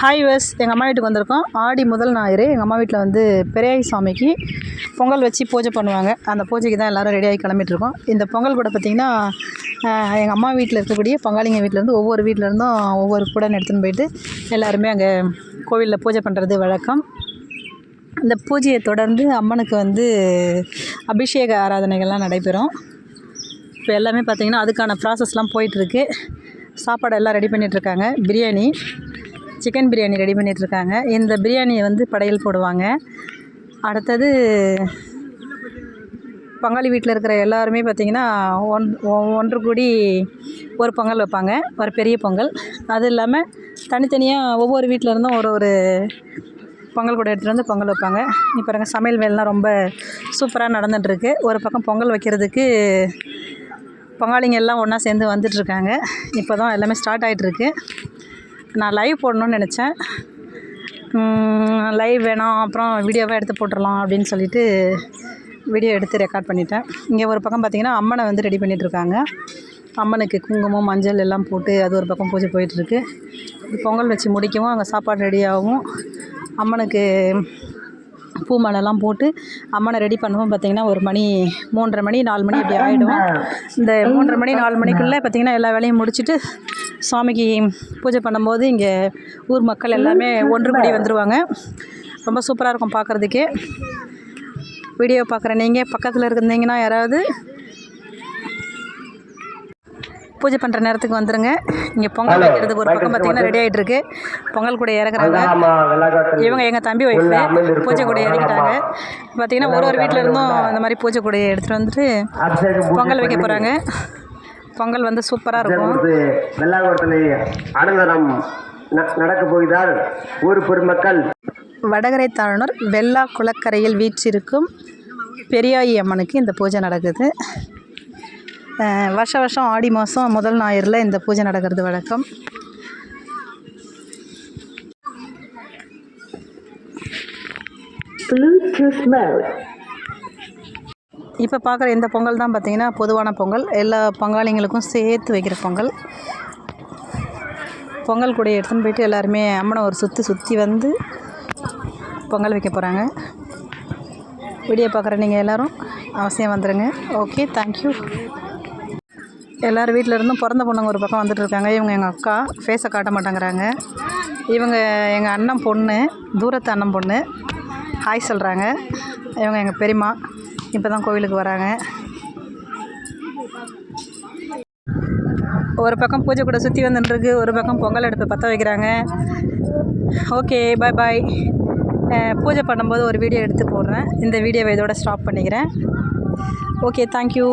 Hi வஸ் எங்கள் அம்மா வீட்டுக்கு வந்திருக்கோம். ஆடி முதல் ஞாயிறு எங்கள் அம்மா வீட்டில் வந்து பெரியாய் சாமிக்கு பொங்கல் வச்சு பூஜை பண்ணுவாங்க. அந்த பூஜைக்கு தான் எல்லோரும் ரெடியாகி கிளம்பிட்டுருக்கோம். இந்த பொங்கல் கூட பார்த்திங்கன்னா எங்கள் அம்மா வீட்டில் இருக்கக்கூடிய பங்காளிங்க வீட்டிலேருந்து ஒவ்வொரு வீட்டிலேருந்தும் ஒவ்வொரு கூடன் எடுத்துன்னு போயிட்டு எல்லாருமே அங்கே கோவிலில் பூஜை பண்ணுறது வழக்கம். இந்த பூஜையை தொடர்ந்து அம்மனுக்கு வந்து அபிஷேக ஆராதனைகள்லாம் நடைபெறும். இப்போ எல்லாமே பார்த்திங்கன்னா அதுக்கான ப்ராசஸ்லாம் போயிட்டுருக்கு. சாப்பாடு எல்லாம் ரெடி பண்ணிகிட்ருக்காங்க பிரியாணி சிக்கன் பிரியாணி ரெடி பண்ணிகிட்ருக்காங்க இந்த பிரியாணியை வந்து படையல் போடுவாங்க. அடுத்தது பங்காளி வீட்டில் இருக்கிற எல்லாருமே பார்த்திங்கன்னா ஒன் ஒ- ஒன்று கூடி ஒரு பொங்கல் வைப்பாங்க. ஒரு பெரிய பொங்கல். அது இல்லாமல் தனித்தனியாக ஒவ்வொரு வீட்டில் இருந்தும் ஒரு ஒரு பொங்கல் கூட எடுத்துகிட்டு வந்து பொங்கல் வைப்பாங்க. இப்போ பாருங்க சமையல் வேலைலாம் ரொம்ப சூப்பராக நடந்துகிட்ருக்கு ஒரு பக்கம் பொங்கல் வைக்கிறதுக்கு பங்காளிங்க எல்லாம் ஒன்றா சேர்ந்து வந்துட்டுருக்காங்க. இப்போ தான் எல்லாமே ஸ்டார்ட் ஆகிட்டுருக்கு நான் லைவ் போடணும்னு நினச்சேன். லைவ் வேணாம் அப்புறம் வீடியோவாக எடுத்து போட்டுடலாம் அப்படின்னு சொல்லிட்டு வீடியோ எடுத்து ரெக்கார்ட் பண்ணிட்டேன். இங்கே ஒரு பக்கம் பார்த்திங்கன்னா அம்மனை வந்து ரெடி பண்ணிகிட்ருக்காங்க அம்மனுக்கு குங்குமம் மஞ்சள் எல்லாம் போட்டு அது ஒரு பக்கம் பூஜை போயிட்டுருக்கு பொங்கல் வச்சு முடிக்கவும் அங்கே சாப்பாடு ரெடியாகவும் அம்மனுக்கு பூ மாலைலாம் போட்டு அம்மனை ரெடி பண்ணுவோம். பார்த்திங்கன்னா ஒரு மணி மூன்றரை மணி நாலு மணி அப்படி ஆகிடும் இந்த மூன்றரை மணி நாலு மணிக்குள்ளே பார்த்திங்கன்னா எல்லா வேலையும் முடிச்சுட்டு சுவாமிக்கு பூஜை பண்ணும்போது இங்கே ஊர் மக்கள் எல்லாமே ஒன்று கூடி வந்துடுவாங்க ரொம்ப சூப்பராக இருக்கும் பார்க்குறதுக்கே. வீடியோ பார்க்குற நீங்கள் பக்கத்தில் இருந்தீங்கன்னா யாராவது பூஜை பண்ணுற நேரத்துக்கு வந்துடுங்க இங்கே பொங்கல் வைக்கிறதுக்கு ஒரு பக்கம் பார்த்திங்கன்னா ரெடி ஆகிட்டு இருக்கு பொங்கல் கூட இறக்குறாங்க இவங்க எங்கள் தம்பி ஒய்ஃபு பூஜை கூட இறக்கிட்டாங்க பார்த்திங்கன்னா ஒரு ஒரு வீட்டில் இருந்தும் இந்த மாதிரி பூஜை கூடையை எடுத்துகிட்டு வந்துட்டு பொங்கல் வைக்க போகிறாங்க பொங்கல் வந்து சூப்பராக இருக்கும். வெள்ளாங்கோட்டத்தில் அன்னதானம் ந- நடக்கப் போகிறார். ஊர் பொதுமக்கள் வடகரை தாழ்னூர் வெள்ளா குளக்கரையில் வீற்றிருக்கும் பெரியாயி அம்மனுக்கு இந்த பூஜை நடக்குது. வருஷ வருஷம் ஆடி மாதம் முதல் ஞாயிறில் இந்த பூஜை நடக்கிறது வழக்கம். இப்போ பார்க்குற இந்த பொங்கல் தான் பார்த்தீங்கன்னா பொதுவான பொங்கல். எல்லா பங்காளிங்களுக்கும் சேர்த்து வைக்கிற பொங்கல். பொங்கல் கூடையை எடுத்துன்னு போயிட்டு எல்லாருமே அம்மனை ஒரு சுற்றி சுற்றி வந்து பொங்கல் வைக்க போகிறாங்க வீடியோ பார்க்குற நீங்கள் எல்லோரும் அவசியம் வந்துடுங்க ஓகே தேங்க்யூ எல்லோரும் வீட்டிலருந்தும் பிறந்த பொண்ணுங்க ஒரு பக்கம் வந்துட்டு இருக்காங்க இவங்க எங்கள் அக்கா ஃபேஸை காட்ட மாட்டேங்கிறாங்க. இவங்க எங்கள் அண்ணன் பொண்ணு தூரத்து அண்ணன் பொண்ணு ஹாய் சொல்கிறாங்க இவங்க எங்கள் பெரியம்மா இப்போ தான் கோவிலுக்கு வராங்க. ஒரு பக்கம் பூஜை கூட சுற்றி வந்துட்டுருக்கு. ஒரு பக்கம் பொங்கல் அடுப்பை பற்ற வைக்கிறாங்க. ஓகே பாய் பாய் பூஜை பண்ணும்போது ஒரு வீடியோ எடுத்து போடுறேன். இந்த வீடியோவை இதோட ஸ்டாப் பண்ணிக்கிறேன். Okay thank you